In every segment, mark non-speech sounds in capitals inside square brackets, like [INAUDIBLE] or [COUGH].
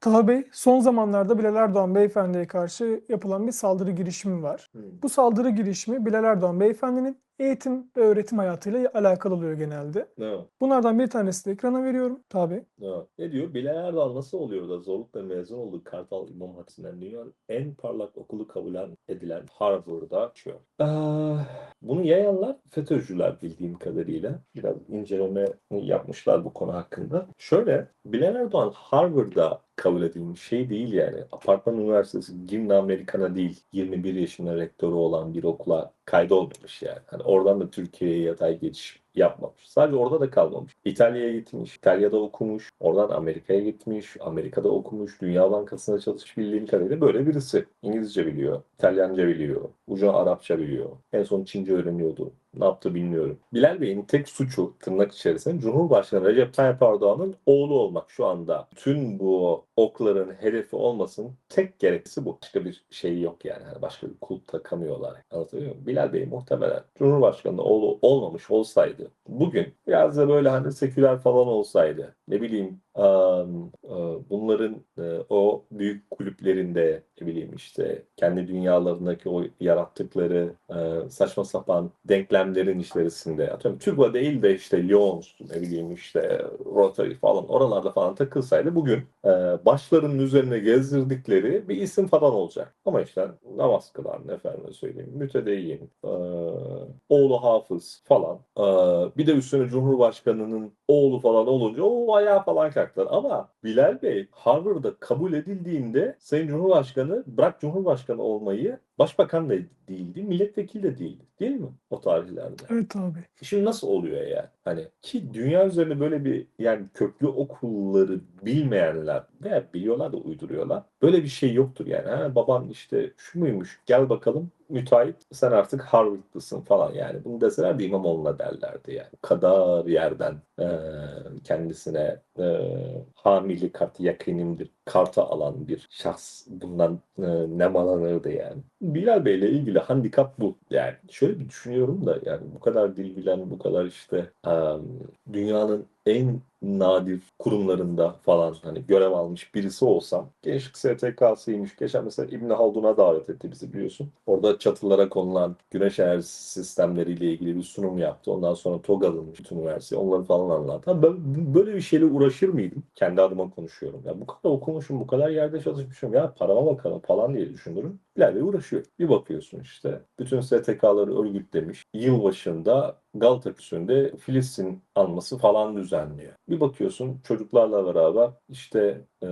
Taha Bey, son zamanlarda Bilal Erdoğan beyefendiye karşı yapılan bir saldırı girişimi var. Bu saldırı girişimi Bilal Erdoğan beyefendinin eğitim ve öğretim hayatıyla alakalı oluyor genelde. Ne? Bunlardan bir tanesini de ekrana veriyorum. Taha Bey. Ne? Diyor? Bilal Erdoğan nasıl oluyor da zorlukla mezun olduğu Kartal İmam Hatip'ten dünyanın en parlak okulu kabul edilen Harvard'da açıyor. Ee, bunu yayanlar FETÖ'cüler bildiğim kadarıyla. Biraz inceleme yapmışlar bu konu hakkında. Şöyle, Bilal Erdoğan Harvard'da kabul edilmiş şey değil yani. Apartman Üniversitesi Gimna Amerikana değil. 21 yaşında rektörü olan bir okula kaydolmamış yani. Hani oradan da Türkiye'ye yatay geçiş yapmamış. Sadece orada da kalmamış. İtalya'ya gitmiş, İtalya'da okumuş, oradan Amerika'ya gitmiş, Amerika'da okumuş, Dünya Bankası'nda çalışmış bildiğim kadarıyla böyle birisi. İngilizce biliyor, İtalyanca biliyor, ucu Arapça biliyor. En son Çince öğreniyordu. Ne yaptı bilmiyorum. Bilal Bey'in tek suçu tırnak içerisinde Cumhurbaşkanı Recep Tayyip Erdoğan'ın oğlu olmak şu anda. Tüm bu okların hedefi olmasın tek gereklisi bu. Başka bir şey yok yani. Hani başka bir kulp takamıyorlar. Anlatabiliyor muyum? Bilal Bey muhtemelen Cumhurbaşkanı oğlu olmamış olsaydı bugün biraz da böyle hani seküler falan olsaydı ne bileyim bunların uh, o büyük kulüplerinde ne bileyim işte kendi dünyalarındaki o yarattıkları uh, saçma sapan denklemlerin içerisinde atıyorum Türba değil de işte Lyons ne bileyim işte Rotary falan oralarda falan takılsaydı bugün başlarının üzerine gezdirdikleri bir isim falan olacak. Ama işte namaz kılan efendime söyleyeyim mütedeyyin oğlu hafız falan bir de üstüne Cumhurbaşkanının oğlu falan olunca o ayağa falan kalktılar. Ama Bilal Bey Harvard'da kabul edildiğinde Sayın Cumhurbaşkanı bırak Cumhurbaşkanı olmayı başbakan da değildi, milletvekili de değildi. Değil mi o tarihlerde? Evet abi. Şimdi nasıl oluyor yani? Hani ki dünya üzerinde böyle bir yani köklü okulları bilmeyenler veya biliyorlar da uyduruyorlar. Böyle bir şey yoktur yani. Ha, baban işte şu muymuş gel bakalım müteahhit sen artık Harvard'lısın falan yani. Bunu deseler de İmamoğlu'na derlerdi yani. Bu kadar yerden e, kendisine e, hamili kart yakinimdir kartı alan bir şahs bundan e, nemalanırdı yani. Bilal Bey'le ilgili handikap bu. Yani şöyle bir düşünüyorum da yani bu kadar dil bilen, bu kadar işte e, dünyanın en nadir kurumlarında falan hani görev almış birisi olsam gençlik STK'sıymış. Geçen mesela İbni Haldun'a davet etti bizi biliyorsun. Orada çatılara konulan güneş enerjisi sistemleriyle ilgili bir sunum yaptı. Ondan sonra TOG alınmış bütün üniversite. Onları falan anlattı. Ben böyle bir şeyle uğraşır mıydım? Kendi adıma konuşuyorum. Ya bu kadar okumuşum, bu kadar yerde çalışmışım. Ya parama bakalım falan diye düşünürüm. Bey uğraşıyor. Bir bakıyorsun işte bütün STK'ları örgütlemiş. Yılbaşında Galata Küsü'nde Filistin anması falan düzenliyor. Bir bakıyorsun çocuklarla beraber işte e,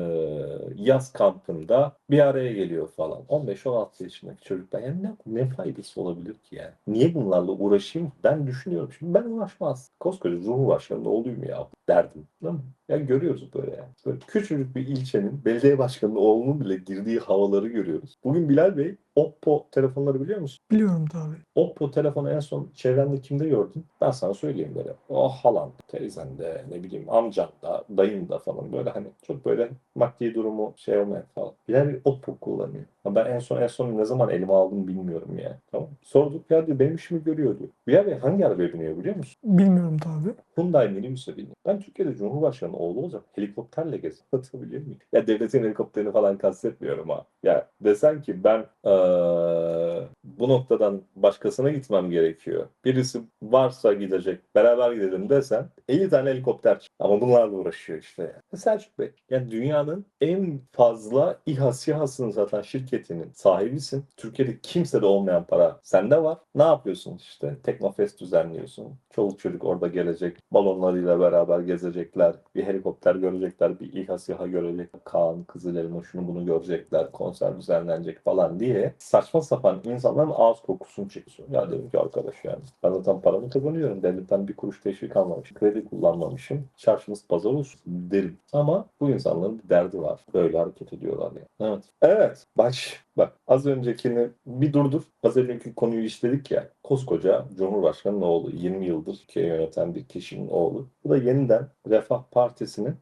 yaz kampında bir araya geliyor falan. 15-16 yaşındaki çocuklar. Yani ne, ne faydası olabilir ki yani? Niye bunlarla uğraşayım? Ben düşünüyorum. Şimdi ben uğraşmaz. Koskoca Cumhurbaşkanı olayım ya derdim. Değil mi? Ya görüyoruz böyle yani. Böyle küçücük bir ilçenin belediye başkanının oğlunun bile girdiği havaları görüyoruz. Bugün Bilal Bey Oppo telefonları biliyor musun? Biliyorum Bey. Oppo telefonu en son çevrende kimde gördün? Ben sana söyleyeyim böyle. O halan, teyzen de, ne bileyim amcan da, dayın da falan böyle hani çok böyle maddi durumu şey olmayan falan. Bilal bir Oppo kullanıyor. Ben en son en son ne zaman elime aldım bilmiyorum ya. Tamam. Sorduk ya diyor benim işimi görüyor diyor. Bilal Bey hangi arabaya biniyor biliyor musun? Bilmiyorum Bey. Hyundai minibüse biniyor. Ben Türkiye'de Cumhurbaşkanı oğlu olacak. Helikopterle gezip Anlatabiliyor muyum? Ya devletin helikopterini falan kastetmiyorum ha. Ya desen ki ben eee, bu noktadan başkasına gitmem gerekiyor. Birisi varsa gidecek, beraber gidelim desen 50 tane helikopter çık. Ama bunlarla uğraşıyor işte. Yani. Selçuk Bey, yani dünyanın en fazla İHA SİHA'sını satan şirketinin sahibisin. Türkiye'de kimsede olmayan para sende var. Ne yapıyorsun işte? Teknofest düzenliyorsun. Çoluk çocuk orada gelecek. Balonlarıyla beraber gezecekler. Bir helikopter görecekler. Bir İHA SİHA görecek. Kaan, Kızılelma şunu bunu görecekler. Konser düzenlenecek falan diye saçma sapan insanların ağız kokusunu çekiyor. Ya dedim ki arkadaş yani ben zaten paramı kazanıyorum. Devletten bir kuruş teşvik almamışım. Kredi kullanmamışım. Çarşımız pazar olsun derim. Ama bu insanların bir derdi var. Böyle hareket ediyorlar yani. Evet. Evet. Baş. Bak az öncekini bir durdur. Az önceki konuyu işledik ya. Koskoca Cumhurbaşkanı'nın oğlu. 20 yıldır Türkiye yöneten bir kişinin oğlu. Bu da yeniden Refah Partisi'nin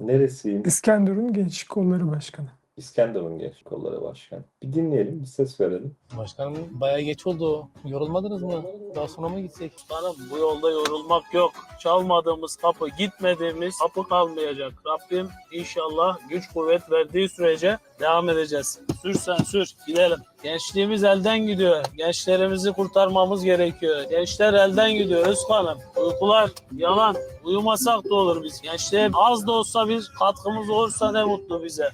neresiyim? İskenderun Gençlik Kolları Başkanı. İskenderun Gençlik Kolları Başkanı. Bir dinleyelim, bir ses verelim. Başkanım bayağı geç oldu. Yorulmadınız mı? Daha sonra mı gitsek? Hanım bu yolda yorulmak yok. Çalmadığımız kapı, gitmediğimiz kapı kalmayacak. Rabbim inşallah güç kuvvet verdiği sürece devam edeceğiz. Sür sen sür, gidelim. Gençliğimiz elden gidiyor. Gençlerimizi kurtarmamız gerekiyor. Gençler elden gidiyor Özkan'ım. Uykular yalan. Uyumasak da olur biz. Gençliğe az da olsa bir katkımız olursa ne mutlu bize.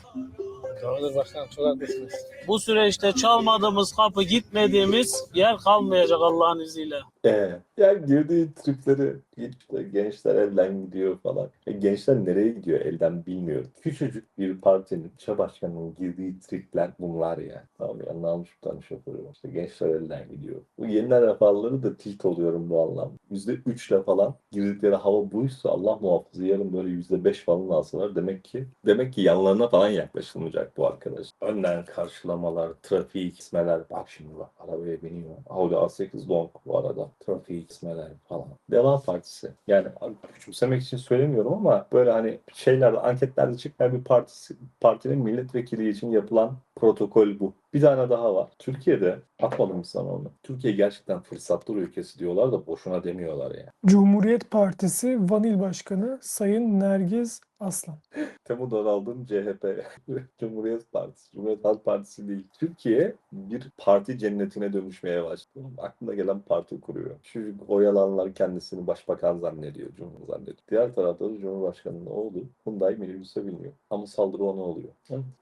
Doğrudur başkanım çok haklısınız. Bu süreçte çalmadığımız kapı, gitmediğimiz yer kalmayacak Allah'ın izniyle. Ee, yani girdiği tripleri işte gençler elden gidiyor falan. E, gençler nereye gidiyor elden bilmiyorum. Küçücük bir partinin, ilçe başkanının girdiği tripler bunlar ya. Tamam ya bir tane şoförü. İşte gençler elden gidiyor. Bu yeniden refahları da tilt oluyorum bu anlamda. Yüzde üçle falan girdikleri hava buysa Allah muhafaza yarın böyle yüzde beş falan alsalar demek ki demek ki yanlarına falan yaklaşılmayacak bu arkadaş. Önden karşılamalar, trafik ismeler. Bak şimdi bak arabaya biniyor. Audi A8 Long bu arada. Trafik ismeler falan. Devam Partisi. Yani küçümsemek için söylemiyorum ama böyle hani şeylerde anketlerde çıkan bir partisi, partinin milletvekili için yapılan protokol bu. Bir tane daha var. Türkiye'de atmadım sana onu. Türkiye gerçekten fırsatlar ülkesi diyorlar da boşuna demiyorlar yani. Cumhuriyet Partisi Van İl Başkanı Sayın Nergiz Aslan. [LAUGHS] Temu Donald'ın CHP, [LAUGHS] Cumhuriyet Partisi, Cumhuriyet Halk Partisi değil. Türkiye bir parti cennetine dönüşmeye başladı. Aklına gelen parti kuruyor. Şu oyalanlar kendisini başbakan zannediyor, cumhur zannediyor. Diğer tarafta da Cumhurbaşkanı'nın oğlu Hyundai minibüse biniyor. Ama saldırı ona oluyor.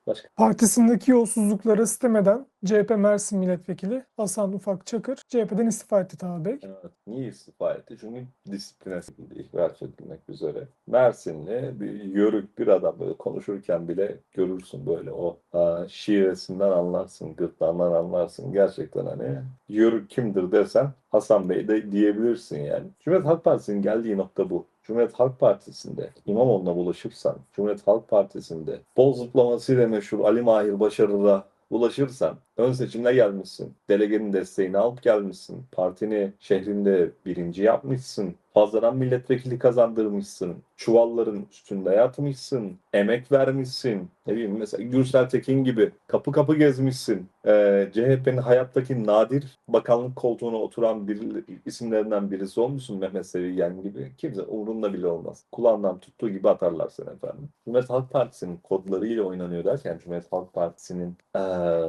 Başka? Partisindeki yolsuzluklara istemeden CHP Mersin Milletvekili Hasan Ufak Çakır CHP'den istifa etti Taha Bey. Evet. Niye istifa etti? Çünkü disipline ihraç edilmek üzere. Mersinli bir yörük bir adam böyle konuşurken bile görürsün böyle o aa, şivesinden anlarsın, gırtlağından anlarsın. Gerçekten hani yörük kimdir desen Hasan Bey de diyebilirsin yani. Cumhuriyet Halk Partisi'nin geldiği nokta bu. Cumhuriyet Halk Partisi'nde İmamoğlu'na bulaşırsan, Cumhuriyet Halk Partisi'nde bol zıplamasıyla meşhur Ali Mahir Başarı'da ulaşırsan ön seçimde gelmişsin. Delegenin desteğini alıp gelmişsin. Partini şehrinde birinci yapmışsın. Fazladan milletvekili kazandırmışsın. Çuvalların üstünde yatmışsın. Emek vermişsin. Ne bileyim mesela Gürsel Tekin gibi kapı kapı gezmişsin. Ee, CHP'nin hayattaki nadir bakanlık koltuğuna oturan bir isimlerinden birisi olmuşsun Mehmet Seviygen gibi. Kimse umurunda bile olmaz. Kulağından tuttuğu gibi atarlar seni efendim. Cumhuriyet Halk Partisi'nin kodlarıyla oynanıyor derken Cumhuriyet Halk Partisi'nin eee,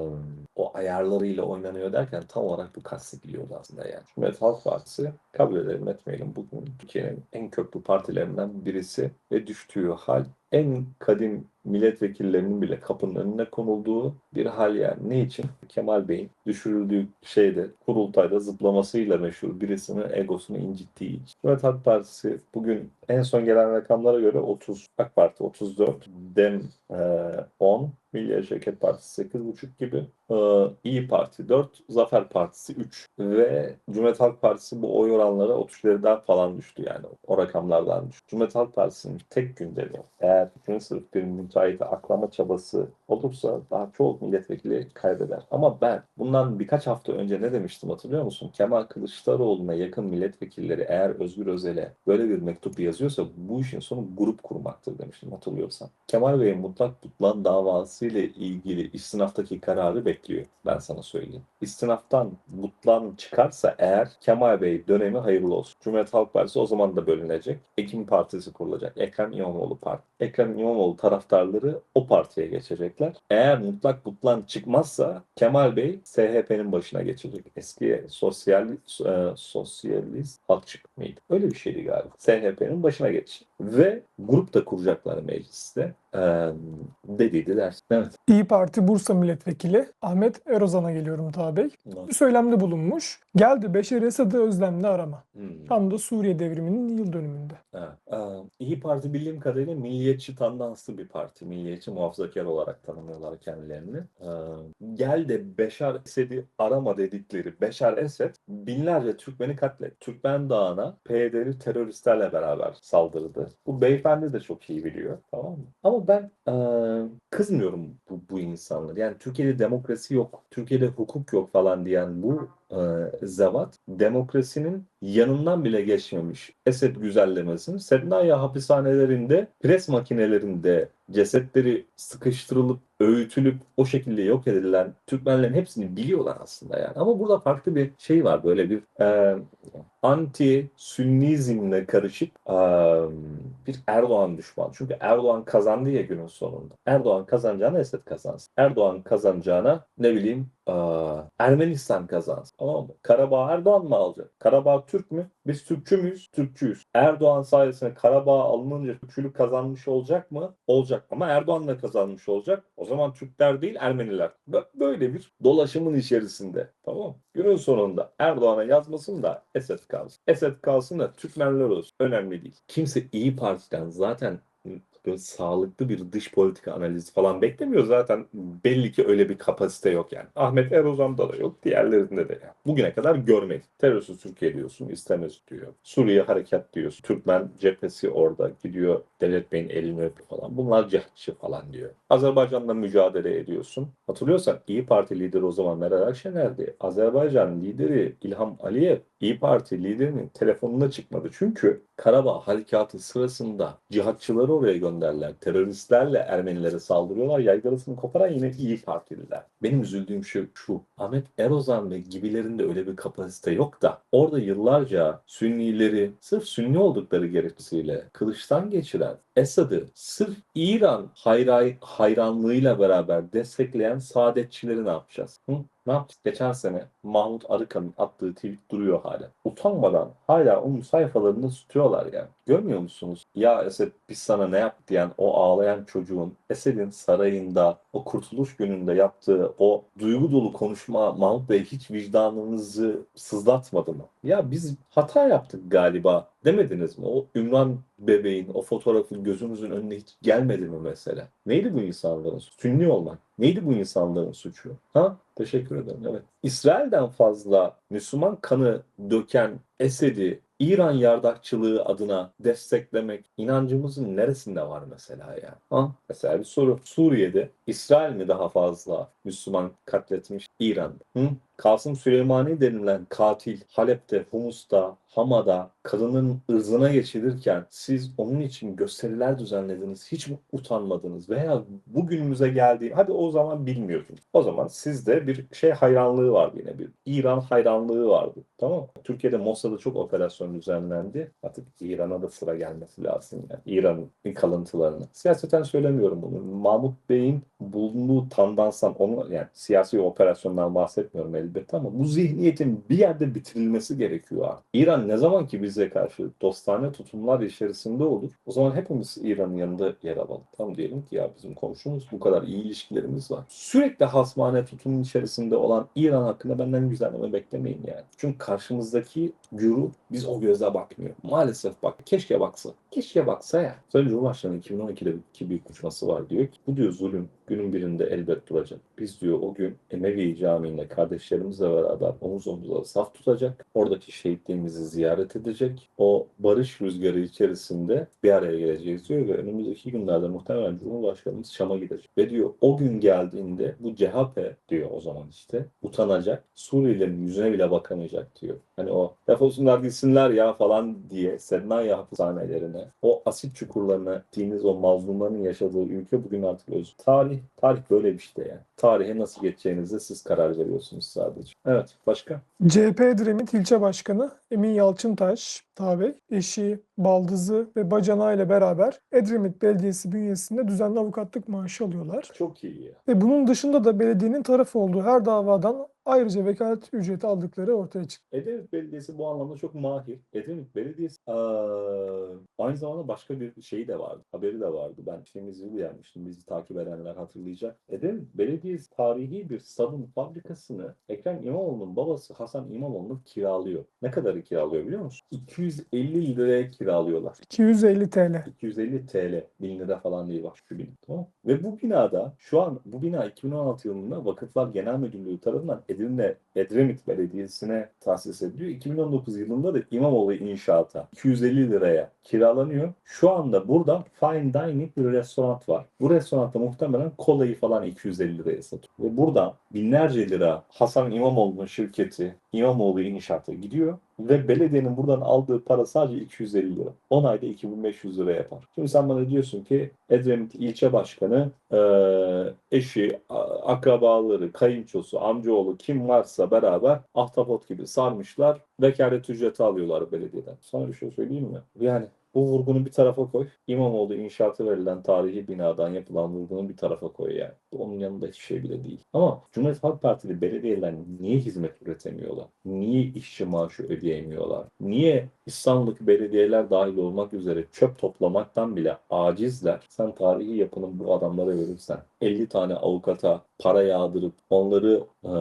o ayarlarıyla oynanıyor derken tam olarak bu kastediliyordu aslında yani. Cumhuriyet Halk Partisi kabul edelim etmeyelim bugün Türkiye'nin en köklü partilerinden birisi ve düştüğü hal en kadim milletvekillerinin bile kapının önüne konulduğu bir hal yani. Ne için? Kemal Bey'in düşürüldüğü şeyde kurultayda zıplamasıyla meşhur birisinin egosunu incittiği için. Cumhuriyet Halk Partisi bugün en son gelen rakamlara göre 30, AK Parti 34, DEM e, 10, Milliyetçi Hareket Partisi 8,5 gibi, e, İyi Parti 4, Zafer Partisi 3 ve Cumhuriyet Halk Partisi bu oy oranları 30'lardan falan düştü yani o rakamlardan düştü. Cumhuriyet Halk Partisi'nin tek gündemi eğer üçüncü sınıf bir müteahhiti aklama çabası olursa daha çok milletvekili kaybeder. Ama ben bundan birkaç hafta önce ne demiştim hatırlıyor musun? Kemal Kılıçdaroğlu'na yakın milletvekilleri eğer Özgür Özel'e böyle bir mektup yazıyorsa bu işin sonu grup kurmaktır demiştim hatırlıyorsan. Kemal Bey'in mutlak tutlan davası ile ilgili istinaftaki kararı bekliyor. Ben sana söyleyeyim. İstinaftan mutlan çıkarsa eğer Kemal Bey dönemi hayırlı olsun. Cumhuriyet Halk Partisi o zaman da bölünecek. Ekim Partisi kurulacak. Ekrem İmamoğlu Parti. Ekrem İmamoğlu taraftarları o partiye geçecekler. Eğer mutlak mutlan çıkmazsa Kemal Bey SHP'nin başına geçecek. Eski sosyal e, sosyalist halkçık mıydı? Öyle bir şeydi galiba. SHP'nin başına geçecek. Ve grup da kuracaklar mecliste. Dediydi ders. Evet. İyi Parti Bursa Milletvekili Ahmet Erozan'a geliyorum Taha Bey. Bir söylemde bulunmuş. Geldi Beşer Esad'ı özlemle arama. Hmm. Tam da Suriye devriminin yıl dönümünde. Evet. İyi Parti bildiğim kadarıyla milliyetçi tandanslı bir parti. Milliyetçi muhafazakar olarak tanımlıyorlar kendilerini. Gel de Beşar Esed'i arama dedikleri Beşar Esed binlerce Türkmeni katlet. Türkmen Dağı'na PYD'li teröristlerle beraber saldırdı. Bu beyefendi de çok iyi biliyor. Tamam mı? Ama ben ee, kızmıyorum bu, bu insanlar. Yani Türkiye'de demokrasi yok, Türkiye'de hukuk yok falan diyen bu e, zevat demokrasinin yanından bile geçmemiş Esed güzellemesini Sednaya hapishanelerinde pres makinelerinde cesetleri sıkıştırılıp öğütülüp o şekilde yok edilen Türkmenlerin hepsini biliyorlar aslında yani. Ama burada farklı bir şey var böyle bir e, anti sünnizmle karışık e, bir Erdoğan düşmanı. Çünkü Erdoğan kazandı ya günün sonunda. Erdoğan kazanacağına Esed kazansın. Erdoğan kazanacağına ne bileyim e, Ermenistan kazansın. Tamam mı? Karabağ Erdoğan mı alacak? Karabağ Türk mü? Biz Türkçü müyüz? Türkçüyüz. Erdoğan sayesinde Karabağ alınınca Türkçülük kazanmış olacak mı? Olacak. Ama Erdoğan da kazanmış olacak. O zaman Türkler değil Ermeniler. Bö- Böyle bir dolaşımın içerisinde. Tamam mı? Günün sonunda Erdoğan'a yazmasın da Esed kalsın. Esed kalsın da Türkmenler olsun. Önemli değil. Kimse İyi Parti'den zaten böyle sağlıklı bir dış politika analizi falan beklemiyor zaten belli ki öyle bir kapasite yok yani. Ahmet Erozan'da da yok, diğerlerinde de yani. Bugüne kadar görmedik. Terörsüz Türkiye diyorsun, istemez diyor. Suriye harekat diyorsun. Türkmen cephesi orada gidiyor, Devlet Bey'in elini öpüyor falan. Bunlar cihatçı falan diyor. Azerbaycan'la mücadele ediyorsun. Hatırlıyorsan İyi Parti lideri o zaman Meral Akşener'di. Azerbaycan lideri İlham Aliyev İyi Parti liderinin telefonuna çıkmadı. Çünkü Karabağ harekatı sırasında cihatçıları oraya gönderdiler. Teröristlerle Ermenilere saldırıyorlar. Yaygarasını koparan yine İyi Partililer. Benim üzüldüğüm şey şu. Ahmet Erozan ve gibilerinde öyle bir kapasite yok da orada yıllarca Sünnileri sırf Sünni oldukları gerekçesiyle kılıçtan geçiren Esad'ı sırf İran hayray, hayranlığıyla beraber destekleyen saadetçileri ne yapacağız? Hı? Ne yaptık? Geçen sene Mahmut Arıkan'ın attığı tweet duruyor hala. Utanmadan hala onun sayfalarında tutuyorlar yani. Görmüyor musunuz? Ya Esed biz sana ne yaptık diyen o ağlayan çocuğun Esed'in sarayında o kurtuluş gününde yaptığı o duygu dolu konuşma Mahmut Bey hiç vicdanınızı sızlatmadı mı? Ya biz hata yaptık galiba demediniz mi? O Ümran bebeğin o fotoğrafın gözümüzün önüne hiç gelmedi mi mesela? Neydi bu insanların suçu? Sünni olmak. Neydi bu insanların suçu? Ha? Teşekkür ederim. Evet. İsrail'den fazla Müslüman kanı döken Esed'i İran yardakçılığı adına desteklemek inancımızın neresinde var mesela ya? Ha? Mesela bir soru. Suriye'de İsrail mi daha fazla Müslüman katletmiş İran? mı? Hı? Kasım Süleymani denilen katil Halep'te, Humus'ta, Hama'da kadının ırzına geçilirken siz onun için gösteriler düzenlediniz. Hiç mi utanmadınız? Veya bugünümüze geldiği, hadi o zaman bilmiyordunuz. O zaman sizde bir şey hayranlığı vardı yine bir. İran hayranlığı vardı. Tamam mı? Türkiye'de Mossad'da çok operasyon düzenlendi. Artık İran'a da sıra gelmesi lazım. Yani. İran'ın kalıntılarını. Siyaseten söylemiyorum bunu. Mahmut Bey'in bulunduğu tandanstan onu yani siyasi operasyondan bahsetmiyorum elbette ama bu zihniyetin bir yerde bitirilmesi gerekiyor artık. İran ne zaman ki bize karşı dostane tutumlar içerisinde olur o zaman hepimiz İran'ın yanında yer alalım. Tam diyelim ki ya bizim komşumuz bu kadar iyi ilişkilerimiz var. Sürekli hasmane tutumun içerisinde olan İran hakkında benden güzelleme beklemeyin yani. Çünkü karşımızdaki güruh biz o göze bakmıyor. Maalesef bak. Keşke baksa. Keşke baksa ya. Sayın Cumhurbaşkanı 2012'de bir, bir konuşması var. Diyor ki bu diyor zulüm günün birinde elbet duracak. Biz diyor o gün Emevi Camii'nde kardeşlerimizle beraber omuz omuza saf tutacak. Oradaki şehitliğimizi ziyaret edecek. O barış rüzgarı içerisinde bir araya geleceğiz diyor ve önümüzdeki günlerde muhtemelen Cumhurbaşkanımız Şam'a gidecek. Ve diyor o gün geldiğinde bu CHP diyor o zaman işte utanacak. Suriyelilerin yüzüne bile bakamayacak diyor. Hani o defolsunlar gitsinler ya falan diye Sednaya hapishanelerine o asit çukurlarına gittiğiniz o mazlumların yaşadığı ülke bugün artık öz. Tarih, tarih böyle bir şey yani. Tarihe nasıl geçeceğinize siz karar veriyorsunuz sadece. Evet, başka? CHP Edremit İlçe Başkanı Emin Yalçıntaş, tabi eşi, baldızı ve bacanağı ile beraber Edremit Belediyesi bünyesinde düzenli avukatlık maaşı alıyorlar. Çok iyi ya. Ve bunun dışında da belediyenin tarafı olduğu her davadan ayrıca vekalet ücreti aldıkları ortaya çıktı. Edremit Belediyesi bu anlamda çok mahir. Edremit Belediyesi eee, aynı zamanda başka bir şeyi de vardı. Haberi de vardı. Ben şeyimiz yıl yapmıştım. Bizi takip edenler hatırlayacak. Edremit Belediyesi tarihi bir sabun fabrikasını Ekrem İmamoğlu'nun babası Hasan İmamoğlu kiralıyor. Ne kadarı kiralıyor biliyor musun? 250 liraya kiralıyorlar. 250 TL. 250 TL. 1000 lira falan değil bak şu bin. Tamam. Ve bu binada şu an bu bina 2016 yılında Vakıflar Genel Müdürlüğü tarafından Edirne Edremit Belediyesi'ne tahsis ediliyor. 2019 yılında da İmamoğlu inşaata 250 liraya kiralanıyor. Şu anda burada fine dining bir restoran var. Bu restoranda muhtemelen kolayı falan 250 liraya satıyor. Ve buradan binlerce lira Hasan İmamoğlu'nun şirketi İmamoğlu inşaata gidiyor. Ve belediyenin buradan aldığı para sadece 250 lira. 10 ayda 2500 lira yapar. Şimdi sen bana diyorsun ki Edremit ilçe başkanı eee, eşi, akrabaları, kayınçosu, amcaoğlu kim varsa beraber ahtapot gibi sarmışlar. Vekalet ücreti alıyorlar belediyeden. Sana bir şey söyleyeyim mi? Yani bu vurgunu bir tarafa koy. İmamoğlu inşaatı verilen tarihi binadan yapılan vurgunu bir tarafa koy yani. Onun yanında hiçbir şey bile değil. Ama Cumhuriyet Halk Partili belediyeler niye hizmet üretemiyorlar? Niye işçi maaşı ödeyemiyorlar? Niye İstanbul'daki belediyeler dahil olmak üzere çöp toplamaktan bile acizler? Sen tarihi yapının bu adamlara verirsen 50 tane avukata para yağdırıp onları e,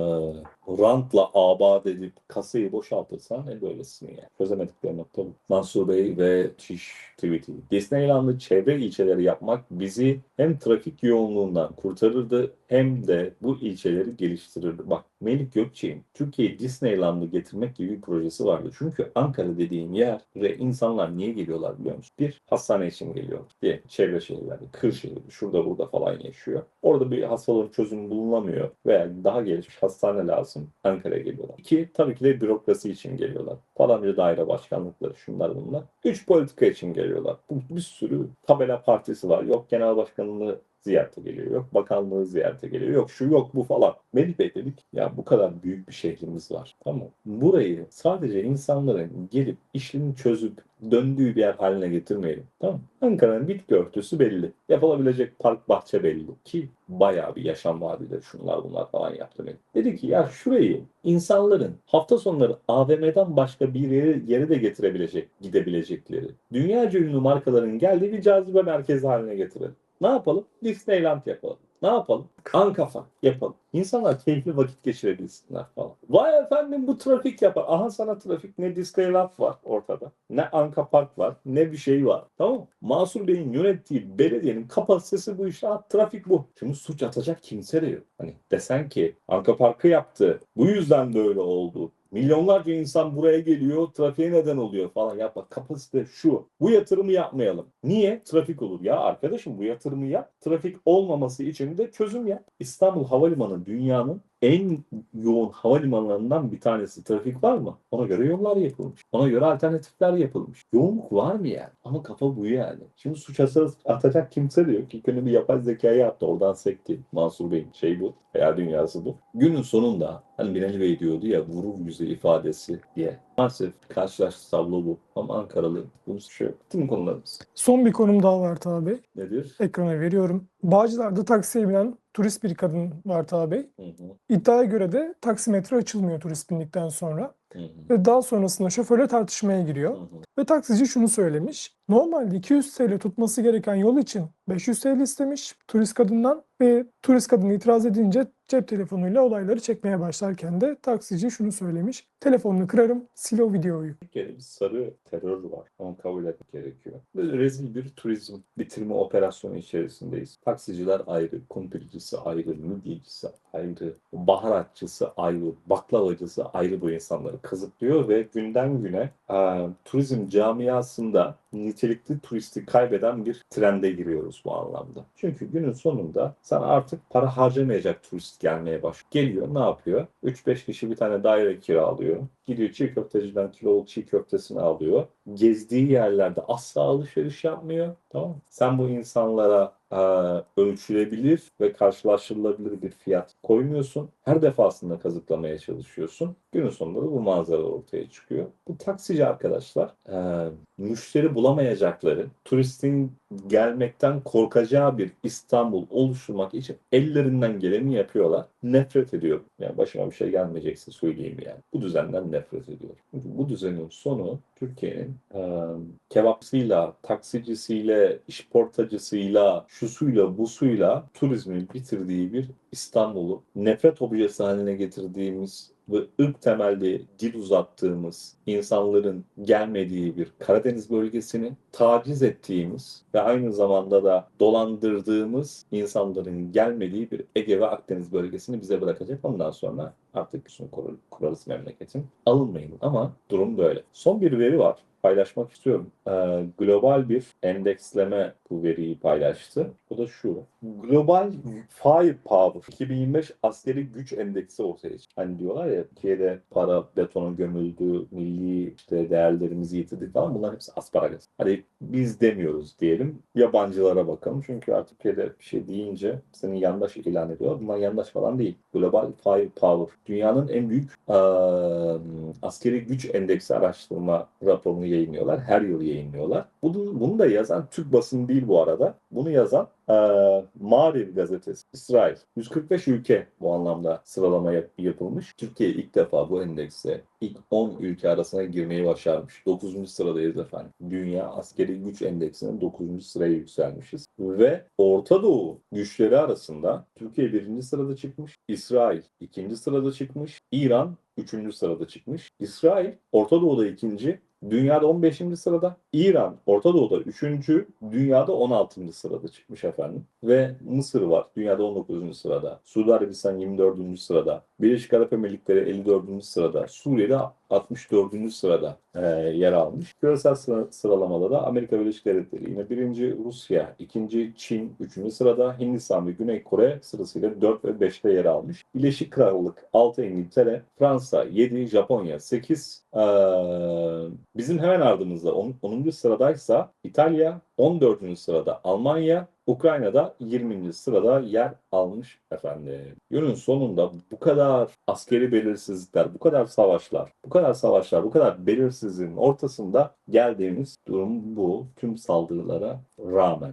rantla abat edip kasayı boşaltırsan ne böylesin yani. Çözemedikleri nokta bu. Mansur Bey ve Çiş tweet'i. Disneyland'ı çevre ilçeleri yapmak bizi hem trafik yoğunluğundan kurtarırdı hem de bu ilçeleri geliştirirdi. Bak Melik Gökçek'in Türkiye'yi Disneyland'ı getirmek gibi bir projesi vardı. Çünkü Ankara dediğin yer ve insanlar niye geliyorlar biliyor musun? Bir, hastane için geliyor. Bir, çevre şehirlerde, Kırşehir, şurada burada falan yaşıyor. Orada bir hastalığın çözümü bulunamıyor veya daha gelişmiş hastane lazım. Ankara'ya geliyorlar. İki, tabii ki de bürokrasi için geliyorlar. Falanca daire başkanlıkları şunlar bunlar. Üç, politika için geliyorlar. Bir sürü tabela partisi var. Yok genel başkanlığı ziyarete geliyor. Yok bakanlığı ziyarete geliyor. Yok şu yok bu falan. Melih Bey dedik ya bu kadar büyük bir şehrimiz var. Tamam? Burayı sadece insanların gelip işini çözüp döndüğü bir yer haline getirmeyelim. Tamam? Ankara'nın bitki örtüsü belli. Yapılabilecek park bahçe belli. Ki bayağı bir yaşam vaadileri şunlar bunlar falan yaptı Melih. Dedi ki ya şurayı insanların hafta sonları AVM'den başka bir yere, yere de getirebilecek, gidebilecekleri, dünyaca ünlü markaların geldiği bir cazibe merkezi haline getirelim. Ne yapalım? Disneyland yapalım. Ne yapalım? Ankafa yapalım. İnsanlar keyifli vakit geçirebilsinler falan. Vay efendim bu trafik yapar. Aha sana trafik ne Disneyland var ortada. Ne Anka Park var. Ne bir şey var. Tamam mı? Masum Bey'in yönettiği belediyenin kapasitesi bu işte. Ha, trafik bu. Şimdi suç atacak kimse de yok. Hani desen ki Anka Park'ı yaptı. Bu yüzden böyle oldu. Milyonlarca insan buraya geliyor, trafiğe neden oluyor falan. Ya bak kapasite şu. Bu yatırımı yapmayalım. Niye? Trafik olur. Ya arkadaşım bu yatırımı yap. Trafik olmaması için de çözüm yap. İstanbul Havalimanı dünyanın en yoğun havalimanlarından bir tanesi. Trafik var mı? Ona göre yollar yapılmış. Ona göre alternatifler yapılmış. Yoğunluk var mı yani? Ama kafa bu yani. Şimdi suç atacak- kimse de yok. İlk önce bir yapay zekayı yaptı. Oradan sekti. Mansur Bey'in şey bu. Hayal dünyası bu. Günün sonunda hani Binali Bey diyordu ya vurur yüzü ifadesi diye. Maalesef karşılaştı tablo bu. Ama Ankaralı bunu şey yok. Tüm konularımız. Son bir konum daha var tabi. Nedir? Ekrana veriyorum. Bağcılar'da taksiye binen turist bir kadın var. Hı hı, İddiaya göre de taksimetre açılmıyor turist bindikten sonra. hı hı, Ve daha sonrasında şoförle tartışmaya giriyor. hı hı. Ve taksici şunu söylemiş. Normalde 200 TL tutması gereken yol için 500 TL istemiş turist kadından ve turist kadın itiraz edince cep telefonuyla olayları çekmeye başlarken de taksici şunu söylemiş. Telefonunu kırarım, sil o videoyu. Türkiye'de bir sarı terör var. Onu kabul etmek gerekiyor. Böyle rezil bir turizm bitirme operasyonu içerisindeyiz. Taksiciler ayrı, kumpircisi ayrı, midyecisi ayrı, baharatçısı ayrı, baklavacısı ayrı bu insanları kazıklıyor ve günden güne e, turizm camiasında nitelikli turisti kaybeden bir trende giriyoruz bu anlamda. Çünkü günün sonunda sana artık para harcamayacak turist gelmeye başlıyor. Geliyor ne yapıyor? 3-5 kişi bir tane daire kiralıyor. Gidiyor çiğ köfteciden kiloluk çiğ köftesini alıyor. Gezdiği yerlerde asla alışveriş yapmıyor. Tamam mı? Sen bu insanlara e, ölçülebilir ve karşılaştırılabilir bir fiyat koymuyorsun. Her defasında kazıklamaya çalışıyorsun. Günün sonunda da bu manzara ortaya çıkıyor. Bu taksici arkadaşlar e, müşteri bulamayacakları, turistin gelmekten korkacağı bir İstanbul oluşturmak için ellerinden geleni yapıyorlar. Nefret ediyorum. Yani başıma bir şey gelmeyecekse söyleyeyim yani. Bu düzenden nefret ediyorum. Çünkü bu düzenin sonu Türkiye'nin e, kebapçısıyla, taksicisiyle, işportacısıyla, şusuyla, busuyla turizmin bitirdiği bir İstanbul'u nefret objesi haline getirdiğimiz ve ırk temelli dil uzattığımız insanların gelmediği bir Karadeniz bölgesini taciz ettiğimiz ve aynı zamanda da dolandırdığımız insanların gelmediği bir Ege ve Akdeniz bölgesini bize bırakacak. Ondan sonra artık kur- kurarız memleketin. Alınmayın ama durum böyle. Son bir veri var paylaşmak istiyorum. Ee, global bir endeksleme bu veriyi paylaştı. Bu da şu. Global Firepower 2025 askeri güç endeksi ortaya çıktı. Hani diyorlar ya Türkiye'de para betona gömüldü, milli işte değerlerimizi yitirdik falan bunlar hepsi asparagas. Hadi biz demiyoruz diyelim. Yabancılara bakalım. Çünkü artık Türkiye'de bir şey deyince senin yandaş ilan ediyor. Bunlar yandaş falan değil. Global Firepower. Dünyanın en büyük eee, askeri güç endeksi araştırma raporunu yayınlıyorlar. Her yıl yayınlıyorlar. Bunu, bunu da yazan Türk basını değil bu arada. Bunu yazan eee Mariv gazetesi. İsrail. 145 ülke bu anlamda sıralama yap- yapılmış. Türkiye ilk defa bu endekse ilk 10 ülke arasına girmeyi başarmış. 9. sıradayız efendim. Dünya askeri güç endeksinin 9. sıraya yükselmişiz. Ve Orta Doğu güçleri arasında Türkiye 1. sırada çıkmış. İsrail 2. sırada çıkmış. İran 3. sırada çıkmış. İsrail Orta Doğu'da 2. Dünyada 15. sırada. İran Orta Doğu'da 3. Dünyada 16. sırada çıkmış efendim. Ve Mısır var. Dünyada 19. sırada. Suudi Arabistan 24. sırada. Birleşik Arap Emirlikleri 54. sırada. Suriye'de 64. sırada e, yer almış. Küresel sıra- sıralamada da Amerika Birleşik Devletleri yine birinci Rusya, ikinci Çin, üçüncü sırada Hindistan ve Güney Kore sırasıyla 4 ve 5'te yer almış. Birleşik Krallık 6 İngiltere, Fransa 7, Japonya 8, e, bizim hemen ardımızda 10. 10. sıradaysa İtalya, 14. sırada Almanya, Ukrayna'da 20. sırada yer almış efendim. Günün sonunda bu kadar askeri belirsizlikler, bu kadar savaşlar, bu kadar savaşlar, bu kadar belirsizliğin ortasında geldiğimiz durum bu. Tüm saldırılara rağmen.